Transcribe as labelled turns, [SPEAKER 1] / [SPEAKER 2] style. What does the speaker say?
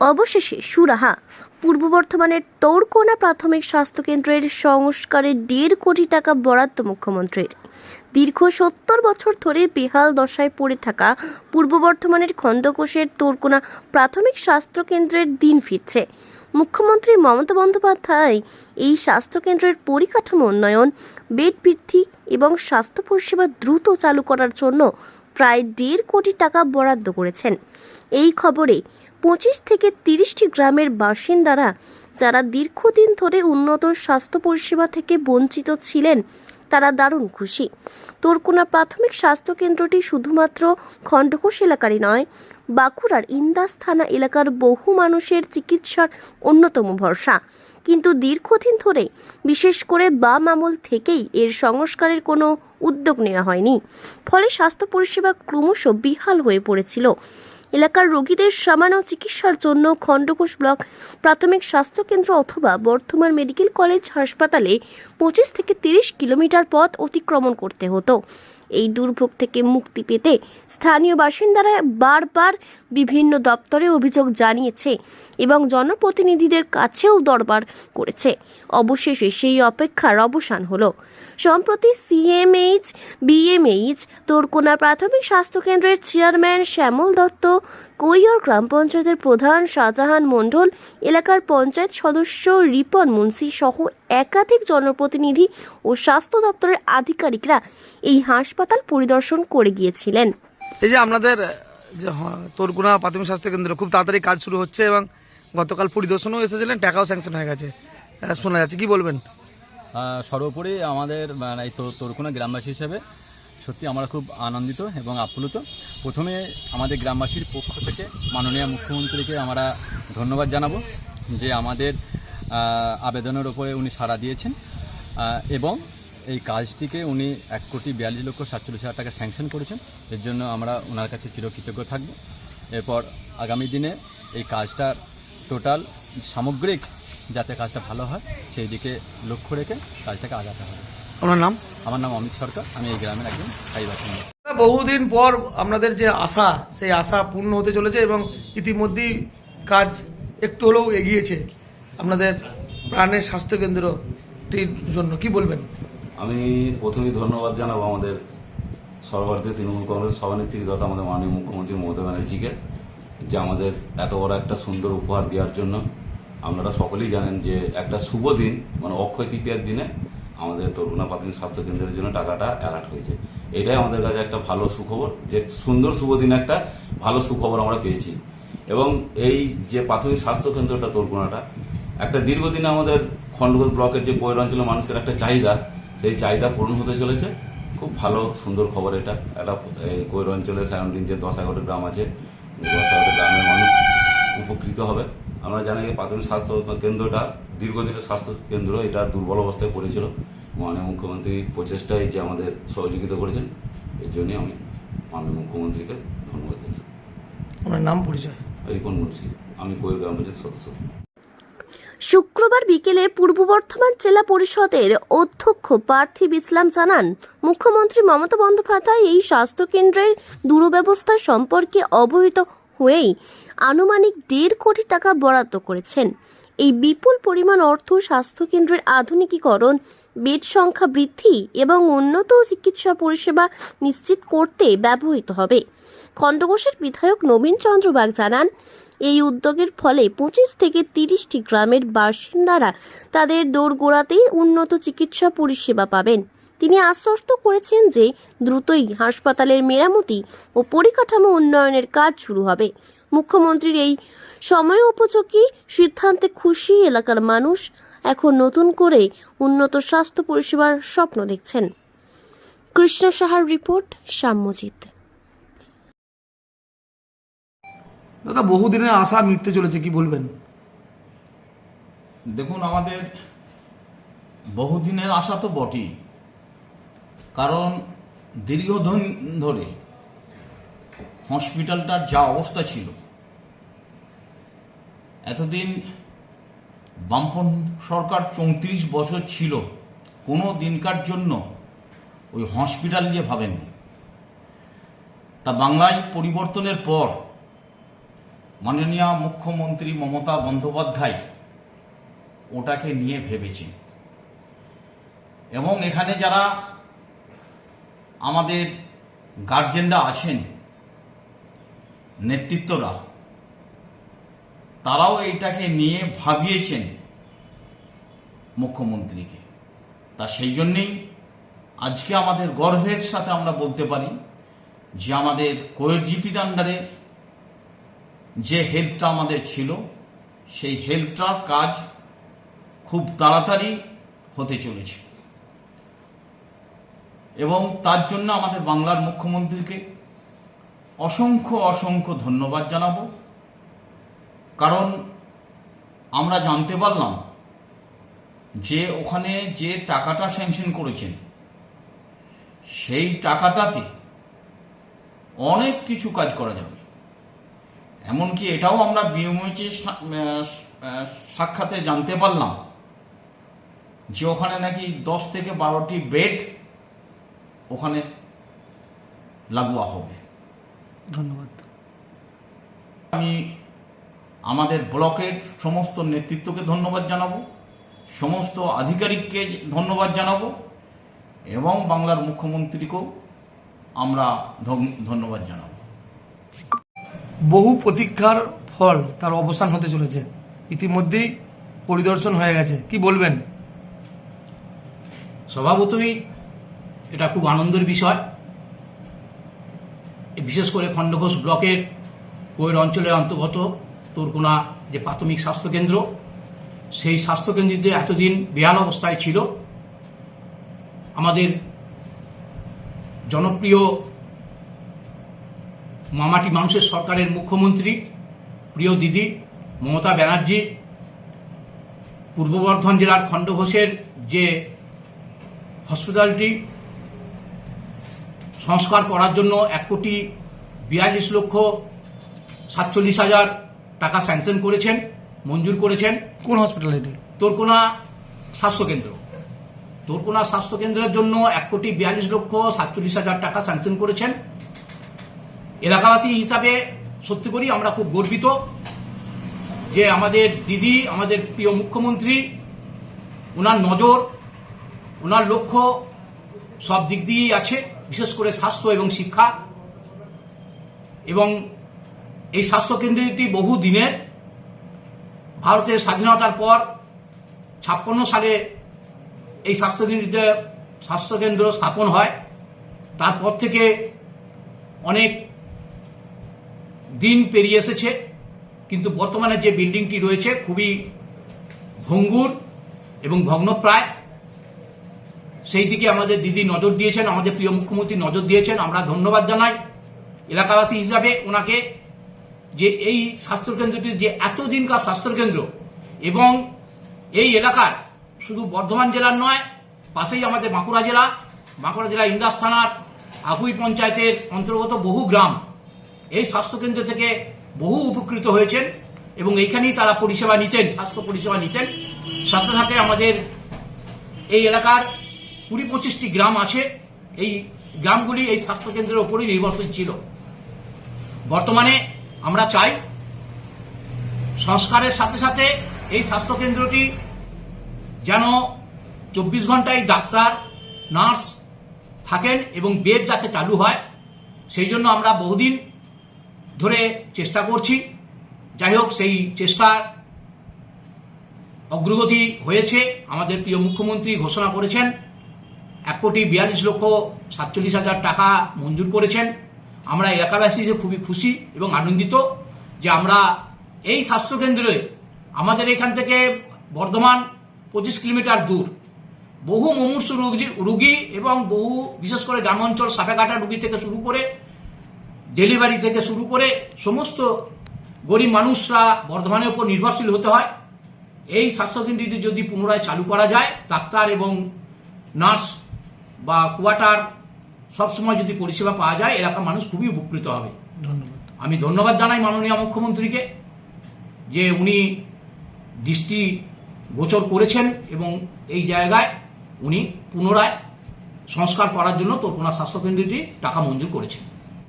[SPEAKER 1] অবশেষে সুরাহা, পূর্ব বর্ধমানের তৌরকোনা প্রাথমিক স্বাস্থ্যকেন্দ্রের সংস্কারে দেড় কোটি টাকা বরাদ্দ মুখ্যমন্ত্রীর। দীর্ঘ সত্তর বছর ধরে বেহাল দশায় পড়ে থাকা পূর্ব বর্ধমানের খণ্ডকোষের তোরকোনা প্রাথমিক স্বাস্থ্যকেন্দ্রের দিন ফিরছে। মুখ্যমন্ত্রী মমতা বন্দ্যোপাধ্যায় এই স্বাস্থ্যকেন্দ্রের পরিকাঠামো উন্নয়ন, বেড বৃদ্ধি এবং স্বাস্থ্য পরিষেবা দ্রুত চালু করার জন্য প্রায় দেড় কোটি টাকা বরাদ্দ করেছেন। এই খবরে পঁচিশ থেকে তিরিশটি গ্রামের বাসিন্দারা যারা দীর্ঘদিন ধরে উন্নত স্বাস্থ্য পরিষেবা থেকে বঞ্চিত ছিলেন, তারা দারুণ খুশি। তোরকোনা প্রাথমিক স্বাস্থ্য কেন্দ্রটি শুধুমাত্র খণ্ডঘোষ এলাকারই নয়, বাঁকুড়ার ইন্দাস থানা এলাকার বহু মানুষের চিকিৎসার অন্যতম ভরসা। কিন্তু দীর্ঘদিন ধরে, বিশেষ করে বাম আমল থেকেই এর সংস্কারের কোনো উদ্যোগ নেওয়া হয়নি। ফলে স্বাস্থ্য পরিষেবা ক্রমশ বিহাল হয়ে পড়েছিল। এলাকার রোগীদের সামান্য চিকিৎসার জন্য খণ্ডঘোষ ব্লক প্রাথমিক স্বাস্থ্যকেন্দ্র অথবা বর্ধমান মেডিকেল কলেজ হাসপাতালে পঁচিশ থেকে তিরিশ কিলোমিটার পথ অতিক্রমণ করতে হতো। এই দুর্ভোগ থেকে মুক্তি পেতে স্থানীয় বাসিন্দারা বারবার বিভিন্ন দপ্তরে অভিযোগ জানিয়েছে এবং জনপ্রতিনিধিদের কাছেও দরবার করেছে। অবশেষে সেই অপেক্ষার অবসান হলো। সম্প্রতি সিএমএইচ, বিএমএইচ, তোরকোনা প্রাথমিক স্বাস্থ্যকেন্দ্রের চেয়ারম্যান শ্যামল দত্ত কৈয়র গ্রাম পঞ্চায়েতের প্রধান শাহজাহান মণ্ডল এলাকার পঞ্চায়েত সদস্য রিপন মুন্সি সহ একাধিক জনপ্রতিনিধি ও স্বাস্থ্য দপ্তরের আধিকারিকরা এই হাসপাতাল পরিদর্শন করে গিয়েছিলেন।
[SPEAKER 2] এই যে আপনাদের যে তোরগুনা প্রাথমিক স্বাস্থ্য কেন্দ্র খুব তাড়াতাড়ি কাজ শুরু হচ্ছে এবং গতকাল পরিদর্শনও এসেছিলেন টাকাও স্যাংশন হয়ে গেছে। শোনা যাচ্ছে কি বলবেন?
[SPEAKER 3] সর্বোপরি আমাদের মানে এই তোরকুনা গ্রামবাসী হিসেবে সত্যি আমরা খুব আনন্দিত এবং আপ্লুত। প্রথমে আমাদের গ্রামবাসীর পক্ষ থেকে মাননীয় মুখ্যমন্ত্রীকে আমরা ধন্যবাদ জানাব যে আমাদের আবেদনের ওপরে উনি সাড়া দিয়েছেন এবং এই কাজটিকে উনি এক কোটি বিয়াল্লিশ লক্ষ সাতচল্লিশ হাজার টাকা স্যাংশন করেছেন। এর জন্য আমরা ওনার কাছে চিরকৃতজ্ঞ থাকব। এরপর আগামী দিনে এই কাজটার টোটাল সামগ্রিক যাতে কাজটা ভালো হয়, সেই দিকে লক্ষ্য রেখে কাজটাকে আগাতে হবে।
[SPEAKER 2] আপনার নাম?
[SPEAKER 3] আমার নাম অমিত সরকার আমি এই গ্রামের একজন স্থায়ী বাসিন্দা।
[SPEAKER 2] বহুদিন পর আপনাদের যে আশা সেই আশা পূর্ণ হতে চলেছে এবং ইতিমধ্যেই কাজ একটু হলেও এগিয়েছে আপনাদের প্রাণের স্বাস্থ্য কেন্দ্রটির জন্য। কি বলবেন?
[SPEAKER 4] আমি প্রথমেই ধন্যবাদ জানাব আমাদের সর্বভারতীয় তৃণমূল কংগ্রেস সভানেত্রী তথা আমাদের মাননীয় মুখ্যমন্ত্রী মমতা ব্যানার্জিকে যে আমাদের এত বড় একটা সুন্দর উপহার দেওয়ার জন্য। আপনারা সকলেই জানেন যে একটা শুভ দিন মানে অক্ষয় তৃতীয়ার দিনে আমাদের তরুণা প্রাথমিক স্বাস্থ্য কেন্দ্রের জন্য টাকাটা অ্যালার্ট হয়েছে। এটাই আমাদের কাছে একটা ভালো সুখবর, যে সুন্দর শুভ দিনে একটা ভালো সুখবর আমরা পেয়েছি। এবং এই যে প্রাথমিক স্বাস্থ্য কেন্দ্রটা তরকুনাটা একটা দীর্ঘদিনে আমাদের খণ্ডঘোষ ব্লকের যে কৈর অঞ্চলের মানুষের একটা চাহিদা, সেই চাহিদা পূরণ হতে চলেছে। খুব ভালো, সুন্দর খবর এটা। একটা, এই কৈর অঞ্চলে সারাউন্ডিং যে দশ এগারোটা গ্রাম আছে, দশ এগারোটা গ্রামের মানুষ উপকৃত হবে। আমরা জানি যে প্রাথমিক স্বাস্থ্য কেন্দ্রটা দীর্ঘদিনের স্বাস্থ্য কেন্দ্র এটা দুর্বল অবস্থায় পড়েছিল। মাননীয় মুখ্যমন্ত্রী প্রচেষ্টায় যে আমাদের সহযোগিতা করেছেন এর জন্যই আমি মাননীয় মুখ্যমন্ত্রীকে ধন্যবাদ দিচ্ছি
[SPEAKER 2] আপনার নাম পরিচয়?
[SPEAKER 4] রিপন মুন্সি আমি গ্রাম পঞ্চায়েত সদস্য।
[SPEAKER 1] শুক্রবার বিকেলে পূর্ব বর্ধমান জেলা পরিষদের অধ্যক্ষ পার্থিব ইসলাম জানান মুখ্যমন্ত্রী মমতা বন্দ্যোপাধ্যায় এই স্বাস্থ্যকেন্দ্রের দুরব্যবস্থা সম্পর্কে অবহিত হয়েই আনুমানিক দেড় কোটি টাকা বরাদ্দ করেছেন। এই বিপুল পরিমাণ অর্থ স্বাস্থ্যকেন্দ্রের আধুনিকীকরণ, বেড সংখ্যা বৃদ্ধি এবং উন্নত চিকিৎসা পরিষেবা নিশ্চিত করতে ব্যবহৃত হবে। খণ্ডঘোষের বিধায়ক নবীন চন্দ্র বাগ জানান, এই উদ্যোগের ফলে পঁচিশ থেকে তিরিশটি গ্রামের বাসিন্দারা তাদের দোরগোড়াতেই উন্নত চিকিৎসা পরিষেবা পাবেন। তিনি আশ্বস্ত করেছেন যে দ্রুতই হাসপাতালের মেরামতি ও পরিকাঠামো উন্নয়নের কাজ শুরু হবে। মুখ্যমন্ত্রীর এই সময় উপযোগী সিদ্ধান্তে খুশি এলাকার মানুষ এখন নতুন করে উন্নত স্বাস্থ্য পরিষেবার স্বপ্ন দেখছেন। কৃষ্ণ সাহার রিপোর্ট সাম্যজিৎ
[SPEAKER 2] দাদা বহুদিনের আশা মিটতে চলেছে কি বলবেন?
[SPEAKER 5] দেখুন আমাদের বহুদিনের আশা তো বটেই। কারণ দীর্ঘদিন ধরে হসপিটালটার যা অবস্থা ছিল, এতদিন বামপন সরকার চৌত্রিশ বছর ছিল, কোনো দিনকার জন্য ওই হসপিটাল নিয়ে ভাবেননি। তা বাংলায় পরিবর্তনের পর মাননীয় মুখ্যমন্ত্রী মমতা বন্দ্যোপাধ্যায় ওটাকে নিয়ে ভেবেছেন। এবং এখানে যারা আমাদের গার্জেনরা আছেন, নেতৃত্বরা, তারাও এইটাকে নিয়ে ভাবিয়েছেন মুখ্যমন্ত্রীকে। তা সেই জন্যেই আজকে আমাদের গর্বের সাথে আমরা বলতে পারি যে আমাদের কোয়ের জিপির আন্ডারে যে হেলথটা আমাদের ছিল, সেই হেলথটার কাজ খুব তাড়াতাড়ি হতে চলেছে। এবং তার জন্য আমাদের বাংলার মুখ্যমন্ত্রীকে অসংখ্য অসংখ্য ধন্যবাদ জানাব। কারণ আমরা জানতে পারলাম যে ওখানে যে টাকাটা স্যাংশন করেছেন, সেই টাকাটাতে অনেক কিছু কাজ করা যাবে। এমনকি এটাও আমরা বিএমএইচে সাক্ষাতে জানতে পারলাম যে ওখানে নাকি দশ থেকে বারোটি বেড ওখানে লাগোয়া হবে।
[SPEAKER 2] ধন্যবাদ।
[SPEAKER 5] আমি আমাদের ব্লকের সমস্ত নেতৃত্বকে ধন্যবাদ জানাব সমস্ত আধিকারিককে ধন্যবাদ জানাব এবং বাংলার মুখ্যমন্ত্রীকেও আমরা ধন- ধন্যবাদ জানাব।
[SPEAKER 2] বহু প্রতীক্ষার ফল তার অবসান হতে চলেছে। ইতিমধ্যেই পরিদর্শন হয়ে গেছে। কি বলবেন?
[SPEAKER 6] স্বভাবতই এটা খুব আনন্দের বিষয়। বিশেষ করে খণ্ডঘোষ ব্লকের কৈর অঞ্চলের অন্তর্গত তোরকোনা যে প্রাথমিক স্বাস্থ্যকেন্দ্র, সেই স্বাস্থ্যকেন্দ্রটি এতদিন বেহাল অবস্থায় ছিল। আমাদের জনপ্রিয় মামাটি মানুষের সরকারের মুখ্যমন্ত্রী, প্রিয় দিদি মমতা ব্যানার্জি, পূর্ব বর্ধমান জেলার খণ্ডঘোষের যে হসপিটালটি সংস্কার করার জন্য এক কোটি বিয়াল্লিশ লক্ষ সাতচল্লিশ হাজার টাকা স্যাংশন করেছেন মঞ্জুর করেছেন।
[SPEAKER 2] কোন হসপিটাল এটি?
[SPEAKER 6] তোরকোনা স্বাস্থ্যকেন্দ্র তোরকোনা স্বাস্থ্যকেন্দ্রের জন্য এক কোটি বিয়াল্লিশ লক্ষ সাতচল্লিশ হাজার টাকা স্যাংশন করেছেন। এলাকাবাসী হিসাবে সত্যি করি আমরা খুব গর্বিত যে আমাদের দিদি আমাদের প্রিয় মুখ্যমন্ত্রী ওনার নজর ওনার লক্ষ্য সব দিক দিয়েই আছে। বিশেষ করে স্বাস্থ্য এবং শিক্ষা। এবং এই স্বাস্থ্যকেন্দ্রটি বহু দিনের ভারতের স্বাধীনতার পর ছাপ্পান্ন সালে এই স্বাস্থ্যকেন্দ্রতে স্বাস্থ্যকেন্দ্র স্থাপন হয়। তারপর থেকে অনেক দিন পেরিয়ে এসেছে, কিন্তু বর্তমানে যে বিল্ডিংটি রয়েছে খুবই ভঙ্গুর এবং ভগ্নপ্রায়। সেই দিকে আমাদের দিদি নজর দিয়েছেন, আমাদের প্রিয় মুখ্যমন্ত্রী নজর দিয়েছেন। আমরা ধন্যবাদ জানাই এলাকাবাসী হিসাবে ওনাকে যে এই স্বাস্থ্যকেন্দ্রটি যে এতদিনকার স্বাস্থ্যকেন্দ্র এবং এই এলাকার শুধু বর্ধমান জেলার নয়, পাশেই আমাদের বাঁকুড়া জেলা বাঁকুড়া জেলা ইন্দাস থানার আগুই পঞ্চায়েতের অন্তর্গত বহু গ্রাম এই স্বাস্থ্যকেন্দ্র থেকে বহু উপকৃত হয়েছেন এবং এইখানেই তারা পরিষেবা নিতেন, স্বাস্থ্য পরিষেবা নিতেন। সাথে সাথে আমাদের এই এলাকার কুড়ি পঁচিশটি গ্রাম আছে, এই গ্রামগুলি এই স্বাস্থ্যকেন্দ্রের ওপরই নির্ভরশীল ছিল। বর্তমানে আমরা চাই সংস্কারের সাথে সাথে এই স্বাস্থ্যকেন্দ্রটি যেন চব্বিশ ঘন্টায় ডাক্তার, নার্স থাকেন এবং বেড যাতে চালু হয়, সেই জন্য আমরা বহুদিন ধরে চেষ্টা করছি। যাই হোক, সেই চেষ্টার অগ্রগতি হয়েছে, আমাদের প্রিয় মুখ্যমন্ত্রী ঘোষণা করেছেন। এক কোটি বিয়াল্লিশ লক্ষ সাতচল্লিশ হাজার টাকা মঞ্জুর করেছেন। আমরা এলাকাবাসী যে খুবই খুশি এবং আনন্দিত যে আমরা এই স্বাস্থ্যকেন্দ্রে আমাদের এখান থেকে বর্ধমান পঁচিশ কিলোমিটার দূর বহু মুমূর্ষ রুগী রুগী এবং বহু বিশেষ করে গ্রামাঞ্চল সাপে কাটা রুগী থেকে শুরু করে ডেলিভারি থেকে শুরু করে সমস্ত গরিব মানুষরা বর্ধমানের উপর নির্ভরশীল হতে হয়। এই স্বাস্থ্যকেন্দ্রটি যদি পুনরায় চালু করা যায়, ডাক্তার এবং নার্স বা কুয়াটার সবসময় যদি পরিষেবা পাওয়া যায় এলাকার মানুষ খুবই উপকৃত হবে।
[SPEAKER 2] ধন্যবাদ।
[SPEAKER 6] আমি ধন্যবাদ জানাই মাননীয় মুখ্যমন্ত্রীকে যে উনি দৃষ্টি গোচর করেছেন এবং এই জায়গায় উনি পুনরায় সংস্কার করার জন্য তোরকোনা স্বাস্থ্যকেন্দ্রটি টাকা মঞ্জুর করেছেন।